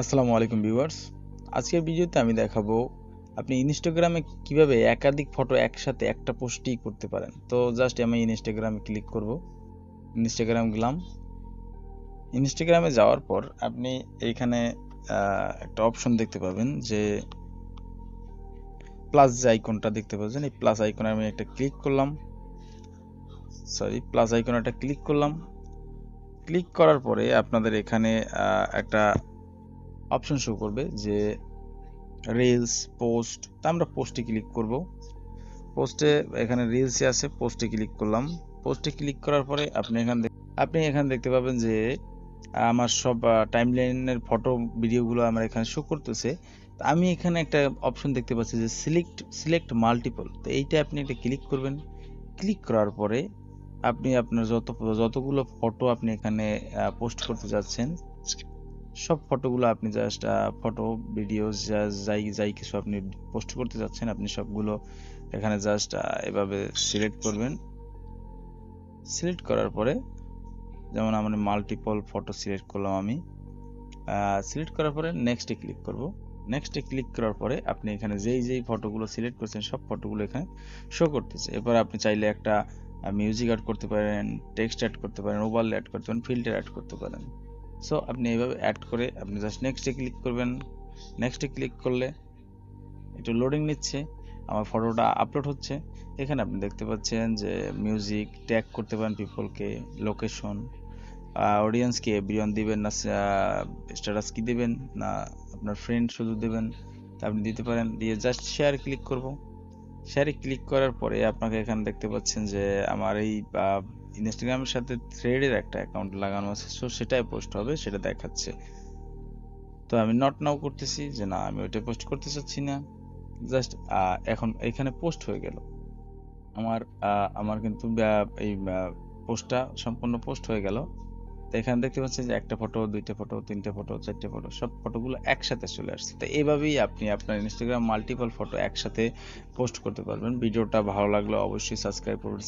আসসালামু আলাইকুম ভিউয়ার্স। আজকের ভিডিওতে আমি দেখাবো আপনি ইনস্টাগ্রামে কীভাবে একাধিক ফটো একসাথে একটা পোস্টই করতে পারেন। তো জাস্ট আমি ইনস্টাগ্রামে ক্লিক করব। ইনস্টাগ্রাম গেলাম। ইনস্টাগ্রামে যাওয়ার পর আপনি এইখানে একটা অপশন দেখতে পাবেন যে প্লাস যে আইকনটা দেখতে পাচ্ছেন, এই প্লাস আইকনে আমি একটা ক্লিক করলাম। সরি প্লাস আইকনে একটা ক্লিক করলাম। ক্লিক করার পরে আপনাদের এখানে একটা অপশন শো করবে যে রিলস পোস্ট তা আমরা পোস্টে ক্লিক করব। পোস্টে এখানে রিলসে আছে পোস্টে ক্লিক করলাম। পোস্টে ক্লিক করার পরে আপনি এখান আপনি এখানে দেখতে পাবেন যে, আমার সব টাইমলাইনের ফটো ভিডিওগুলো আমার এখানে শো করতেছে। আমি এখানে একটা অপশন দেখতে পাচ্ছি যে সিলেক্ট সিলেক্ট মাল্টিপল তো এইটা আপনি এটা ক্লিক করবেন। ক্লিক করার পরে আপনি আপনার যত, যতগুলো ফটো আপনি এখানে পোস্ট করতে যাচ্ছেন সব ফটোগুলো আপনি জাস্ট ফটো ভিডিও যাই যাই কিছু আপনি পোস্ট করতে যাচ্ছেন, আপনি সবগুলো এখানে জাস্ট এভাবে সিলেক্ট করবেন। সিলেক্ট করার পরে, যেমন আমরা মাল্টিপল ফটো সিলেক্ট করলাম আমি সিলেক্ট করার পরে নেক্সটে ক্লিক করব। নেক্সটে ক্লিক করার পরে আপনি এখানে যেই যেই ফটোগুলো সিলেক্ট করছেন, সব ফটোগুলো এখানে শো করতেছে। এরপর আপনি চাইলে একটা মিউজিক অ্যাড করতে পারেন টেক্সট অ্যাড করতে পারেন ওভারলে অ্যাড করতে পারেন ফিল্টার অ্যাড করতে পারেন। সো আপনি এইভাবে অ্যাড করে আপনি জাস্ট নেক্সটে ক্লিক করবেন। নেক্সটে ক্লিক করলে একটু লোডিং নিচ্ছে। আমার ফটোটা আপলোড হচ্ছে। এখানে আপনি দেখতে পাচ্ছেন যে মিউজিক ট্যাগ করতে পারেন পিপলকে লোকেশন অডিয়েন্সকে এভরিওয়ান দিবেন না স্ট্যাটাস কি দিবেন না আপনার ফ্রেন্ড শুধু দেবেন। তা আপনি দিতে পারেন। দিয়ে জাস্ট শেয়ার ক্লিক করব। শেয়ারে ক্লিক করার পরে আপনাকে এখানে দেখতে পাচ্ছেন যে আমার এই ইনস্টাগ্রামের সাথে থ্রেডের একটা অ্যাকাউন্ট লাগানো আছে। সো সেটাই পোস্ট হবে, সেটা দেখাচ্ছে। তো আমি নট নাও করতেছি যে না, আমি ওইটা পোস্ট করতে চাচ্ছি না। জাস্ট এখন এখানে পোস্ট হয়ে গেল। আমার আমার কিন্তু এই পোস্টটা সম্পূর্ণ পোস্ট হয়ে গেল। তো এখানে দেখতে পাচ্ছেন যে একটা ফটো দুইটা ফটো তিনটে ফটো চারটে ফটো সব ফটোগুলো একসাথে চলে আসছে। তো এভাবেই আপনি আপনার ইনস্টাগ্রাম মাল্টিপল ফটো একসাথে পোস্ট করতে পারবেন। ভিডিওটা ভালো লাগলে অবশ্যই সাবস্ক্রাইব করবেন